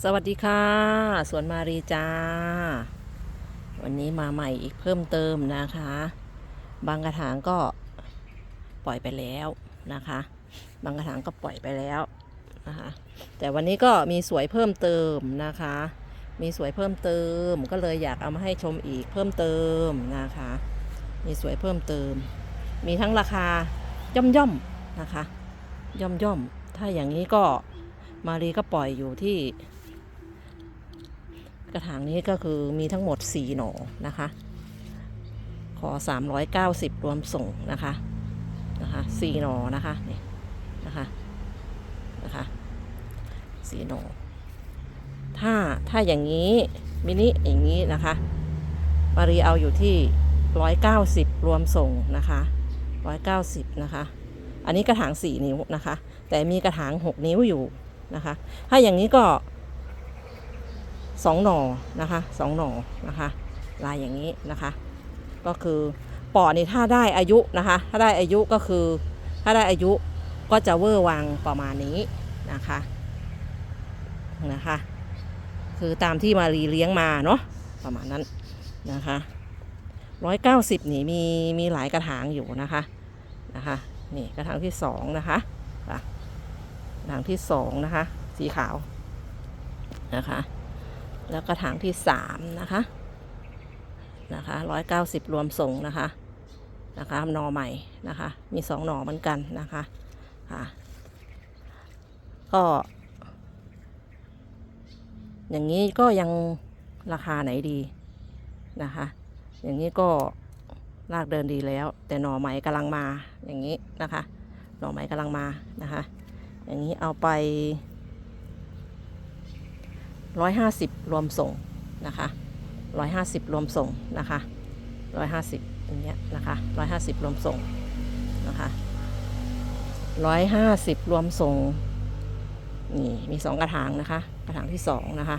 สวัสดีค่ะ สวนมารีจ้า วันนี้มาใหม่อีกเพิ่มเติมนะคะ บางกระถางก็ปล่อยไปแล้วนะคะ บางกระถางก็ปล่อยไปแล้วนะคะ แต่วันนี้ก็มีสวยเพิ่มเติมนะคะ มีสวยเพิ่มเติม ก็เลยอยากเอามาให้ชมอีกเพิ่มเติมนะคะ มีสวยเพิ่มเติม มีทั้งราคาย่อมย่อมนะคะ ย่อมย่อมถ้าอย่างนี้ก็มารีก็ปล่อยอยู่ที่ กระถางนี้ก็คือมีทั้งหมด 4 หน่อนะคะ ขอ 390 รวมส่งนะคะนะคะ4หน่อนะคะนี่นะคะนะคะ4หน่อถ้าถ้าอย่างนี้มินิอย่างนี้นะคะมารีเอาอยู่ที่ 190 รวมส่งนะคะ 190 นะคะ อันนี้กระถาง 4 นิ้วนะคะ แต่มีกระถาง 6 นิ้วอยู่นะคะ ถ้าอย่างนี้ก็ สองหน่อนะคะสองหน่อนะคะลายอย่างนี้นะคะ ก็คือปอนี่ถ้าได้อายุนะคะ ถ้าได้อายุก็คือถ้าได้อายุก็จะเวอร์วังประมาณนี้นะคะนะคะ คือตามที่มารีเลี้ยงมาเนาะประมาณนั้นนะคะร้อยเก้าสิบนี่มีมีหลายกระถางอยู่นะคะนะคะนี่กระถางที่สองนะคะกระถางที่สองนะคะ สีขาวนะคะ แล้วกระถางที่สามนะคะนะคะร้อยเก้าสิบรวมส่งนะคะนะคะหนอใหม่นะคะมีสองหนอเหมือนกันนะคะค่ะก็อย่างนี้ก็ยังราคาไหนดีนะคะ อย่างนี้ก็ลากเดินดีแล้ว แต่หน่อใหม่กำลังมาอย่างนี้นะคะ หน่อใหม่กำลังมานะคะ อย่างนี้เอาไป ร้อยห้าสิบรวมส่งนะคะร้อยห้าสิบรวมส่งนะคะร้อยห้าสิบอย่างเงี้ยนะคะร้อยห้าสิบรวมส่งนะคะร้อยห้าสิบรวมส่งนี่มีสองกระถางนะคะ กระถางที่สองนะคะ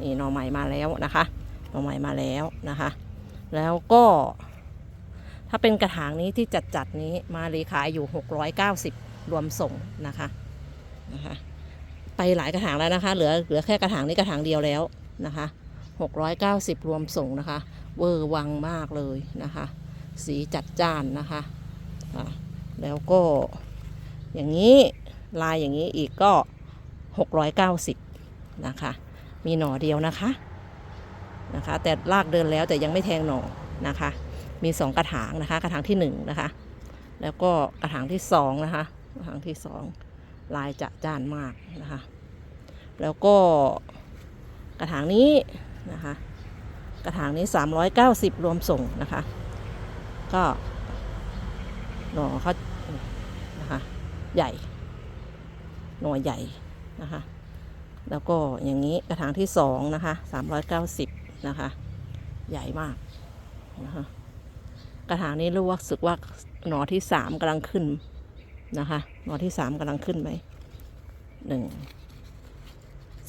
นี่หน่อใหม่มาแล้วนะคะหน่อใหม่มาแล้วนะคะ แล้วก็ถ้าเป็นกระถางนี้ที่จัดจัดนี้มารีขายอยู่ 690 รวมส่งนะคะนะคะ ไปหลายกระถางแล้วนะคะ เหลือเหลือแค่กระถางนี้กระถางเดียวแล้วนะคะ690 รวมส่งนะคะ เวอร์วังมากเลยนะคะ สีจัดจ้านนะคะะแล้วก็อย่างนี้ลายอย่างนี้อีกก็ 690 นะคะ มีหน่อเดียวนะคะนะคะ แต่ลากเดินแล้วแต่ยังไม่แทงหน่อนะคะ มีสองกระถางนะคะ กระถางที่หนึ่งนะคะ แล้วก็กระถางที่สองนะคะ กระถางที่สอง ลายจะจานมากนะคะ แล้วก็กระถางนี้นะคะ กระถางนี้ 390 รวมส่งนะคะ ก็หน่อเขานะคะใหญ่ หน่อใหญ่นะคะ แล้วก็อย่างนี้กระถางที่สองนะคะ390นะคะ ใหญ่มากนะคะกระถางนี้รู้ว่าสึกว่าหน่อที่สามกำลังขึ้น นะคะหน่อที่สามกำลังขึ้นไหมหนึ่ง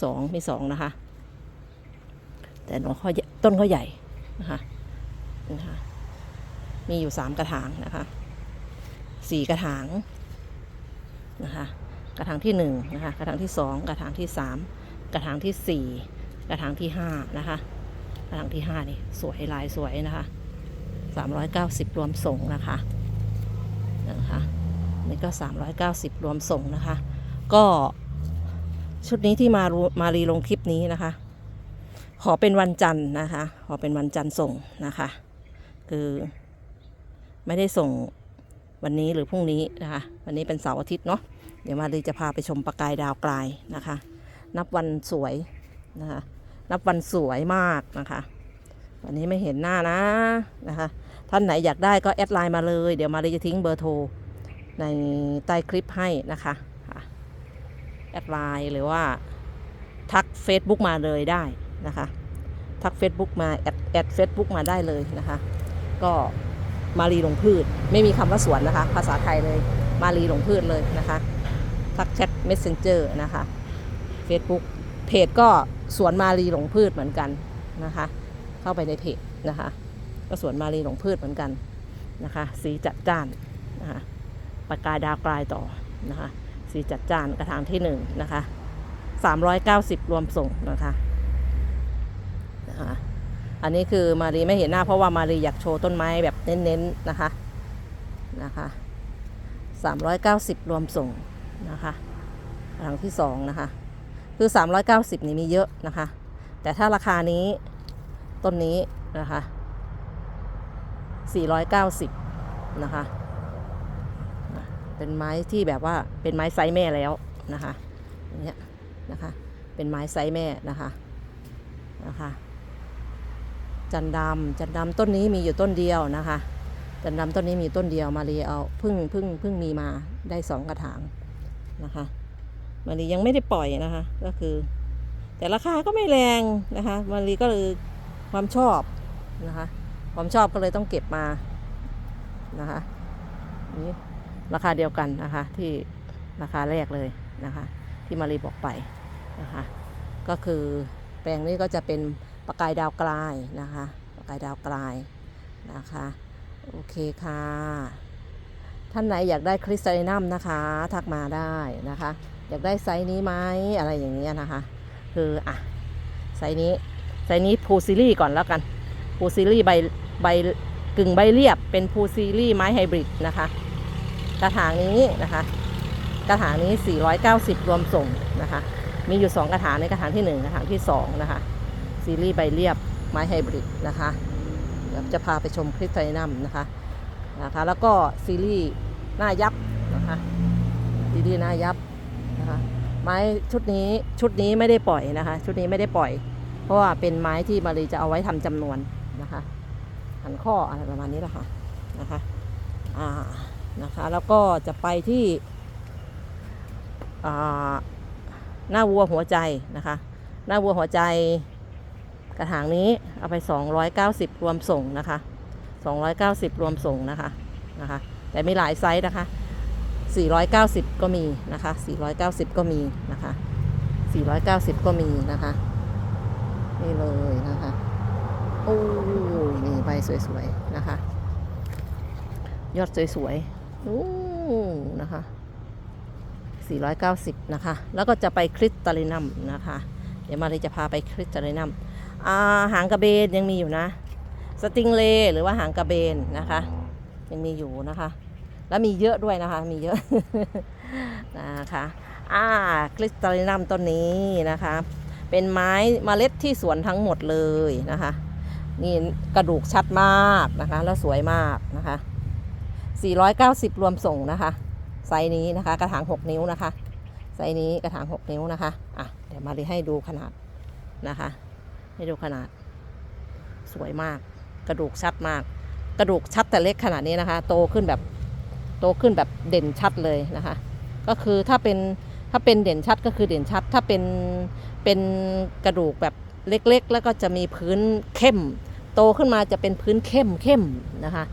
สองมีสองนะคะ แต่หน่อเขาใหญ่ต้นเขาใหญ่นะคะนะคะมีอยู่สามกระถางนะคะสี่กระถางนะคะกระถางที่หนึ่งนะคะกระถางที่สองกระถางที่สามกระถางที่สี่กระถางที่ห้านะคะกระถางที่ห้านี่สวยลายสวยนะคะสามร้อยเก้าสิบรวมส่งนะคะนะคะ นี่ก็ 390 รวมส่งนะคะ ก็ชุดนี้ที่มามารีลงคลิปนี้นะคะ ขอเป็นวันจันทร์นะคะ ขอเป็นวันจันทร์ส่งนะคะ คือไม่ได้ส่งวันนี้หรือพรุ่งนี้นะคะ วันนี้เป็นเสาร์อาทิตย์เนาะเดี๋ยวมารีจะพาไปชมประกายดาวกลายนะคะ นับวันสวยนะคะนับวันสวยมากนะคะ วันนี้ไม่เห็นหน้านะนะคะ ท่านไหนอยากได้ก็แอดไลน์มาเลย เดี๋ยวมารีจะทิ้งเบอร์โทร ในใต้คลิปให้นะคะแอดไลน์หรือว่าทัก Facebook มาเลยได้นะคะ ทัก Facebook มา แอดแอดเฟซบุ๊กมาได้เลยนะคะ ก็มารีหลงพืช ไม่มีคำว่าสวนนะคะ ภาษาไทยเลยมารีหลงพืชเลยนะคะ ทักแชท Messenger นะคะ Facebook เพจก็สวนมารีหลงพืชเหมือนกันนะคะ เข้าไปในเพจนะคะ ก็สวนมารีหลงพืชเหมือนกันนะคะ สีจัดจ้านนะคะ ปากกาดาวกลายต่อนะคะสีจัดจานกระถางที่หนึ่งนะคะ390 รวมส่งนะคะนะคะอันนี้คือมารีไม่เห็นหน้าเพราะว่ามารีอยากโชว์ต้นไม้แบบเน้นๆนะคะนะคะ390 รวมส่งนะคะหลังที่สองนะคะคือ 390 นี่มีเยอะนะคะ แต่ถ้าราคานี้ต้นนี้นะคะ490 นะคะ เป็นไม้ที่แบบว่าเป็นไม้ไซส์แม่แล้วนะคะเงี้ยนะคะ เป็นไม้ไซส์แม่นะคะนะคะ จันดำจันดำต้นนี้มีอยู่ต้นเดียวนะคะ จันดำต้นนี้มีต้นเดียวมารีเอาเพิ่งเพิ่งเพิ่งมีมาได้สองกระถางนะคะมารียังไม่ได้ปล่อยนะคะ ก็คือ แต่ราคาก็ไม่แรงนะคะมารีก็เลยความชอบนะคะ ความชอบก็เลยต้องเก็บมานะคะ นี่ ราคาเดียวกันนะคะ ที่ราคาแรกเลยนะคะ ที่มารีบอกไปนะคะ ก็คือแปลงนี้ก็จะเป็นประกายดาวกลายนะคะประกายดาวกลายนะคะโอเคค่ะ ท่านไหนอยากได้คริสตัลลินัมนะคะ ทักมาได้นะคะ อยากได้ไซส์นี้ไหมอะไรอย่างเงี้ยนะคะ คืออะไซส์นี้ไซส์นี้พูซิลี่ก่อนแล้วกันพูซิลี่ใบใบกึ่งใบเรียบเป็นพูซิลี่ไม้ไฮบริดนะคะ กระถางนี้นะคะ กระถางนี้ 490 รวมส่งนะคะ มีอยู่ 2 กระถางในกระถางที่ 1 กระถางที่ 2 นะคะ ซีรีส์ใบเรียบไม้ไฮบริดนะคะเดี๋ยวจะพาไปชมคริสไทนัมนะคะนะคะ แล้วก็ซีรีส์หน้ายับนะคะซีรีส์หน้ายับนะคะไม้ชุดนี้ชุดนี้ไม่ได้ปล่อยนะคะ ชุดนี้ไม่ได้ปล่อย เพราะว่าเป็นไม้ที่มารีจะเอาไว้ทำจำนวนนะคะหันข้ออะไรประมาณนี้แหละค่ะนะคะอ่า นะคะ แล้วก็จะไปที่หน้าวัวหัวใจนะคะ หน้าวัวหัวใจกระถางนี้เอาไป 290 รวมส่งนะคะ 290 รวมส่งนะคะนะคะ แต่มีหลายไซส์นะคะ 490 ก็มีนะคะ 490 ก็มีนะคะ 490 ก็มีนะคะนี่เลยนะคะโอ้ยนี่ใบสวยๆนะคะ ยอดสวยๆ โอ้นะคะ 490 นะคะ แล้วก็จะไปคริสตัลลินัมนะคะ เดี๋ยวมาเลยจะพาไปคริสตัลลินัมาหางกระเบนยังมีอยู่นะ สติงเลหรือว่าหางกระเบนนะคะ ยังมีอยู่นะคะ แล้วมีเยอะด้วยนะคะ มีเยอะนะคะอ่าคริสตัลลินัมต้นนี้นะคะ เป็นไม้เมล็ดที่สวนทั้งหมดเลยนะคะ นี่กระดูกชัดมากนะคะ แล้วสวยมากนะคะ 490 รวมส่งนะคะ ไซส์นี้นะคะ กระถาง 6 นิ้วนะคะ ไซส์นี้กระถาง 6 นิ้วนะคะ อะ เดี๋ยวมาให้ดูขนาดนะคะ ให้ดูขนาด สวยมาก กระดูกชัดมาก กระดูกชัดแต่เล็กขนาดนี้นะคะ โตขึ้นแบบ โตขึ้นแบบเด่นชัดเลยนะคะ ก็คือถ้าเป็น ถ้าเป็นเด่นชัดก็คือเด่นชัด ถ้าเป็น เป็นกระดูกแบบเล็กๆ แล้วก็จะมีพื้นเข้ม โตขึ้นมาจะเป็นพื้นเข้มเข้มนะคะ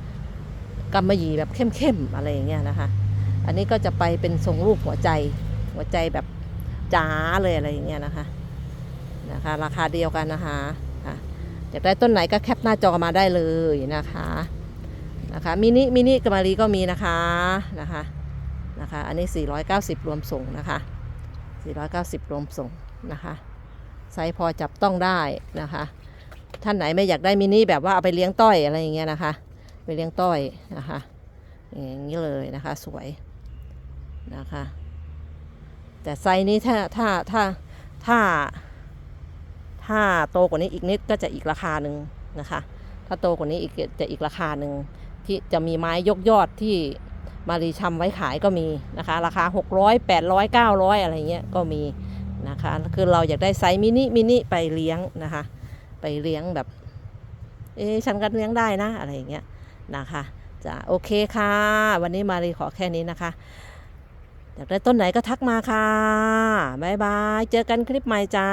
กำมะหยี่แบบเข้มๆอะไรอย่างเงี้ยนะคะ อันนี้ก็จะไปเป็นทรงรูปหัวใจ หัวใจแบบจ๋าเลยอะไรอย่างเงี้ยนะคะนะคะ ราคาเดียวกันนะคะค่ะอยากได้ต้นไหนก็แคปหน้าจอมาได้เลยนะคะนะคะมินิมินิกมารีก็มีนะคะนะคะนะคะอันนี้ 490 รวมส่งนะคะ 490 รวมส่งนะคะไซส์พอจับต้องได้นะคะ ท่านไหนไม่อยากได้มินิแบบว่าเอาไปเลี้ยงต้อยอะไรอย่างเงี้ยนะคะ ไปเลี้ยงต้อยนะคะอย่างนี้เลยนะคะสวยนะคะแต่ไซส์นี้ถ้าถ้าถ้าถ้าถ้าโตกว่านี้อีกนิดก็จะอีกราคาหนึ่งนะคะ ถ้าโตกว่านี้อีกจะอีกราคาหนึ่งที่จะมีไม้ยกยอดที่มารีชำไว้ขายก็มีนะคะ ราคา 600 800 900 อะไรเงี้ยก็มีนะคะคือเราอยากได้ไซส์มินิมินิไปเลี้ยงนะคะ ไปเลี้ยงแบบ เอ๊ฉันก็เลี้ยงได้นะอะไรอย่างเงี้ย นะคะจะโอเคค่ะ วันนี้มารีขอแค่นี้นะคะอยากได้ต้นไหนก็ทักมาค่ะ บ๊ายบาย เจอกันคลิปใหม่จ้า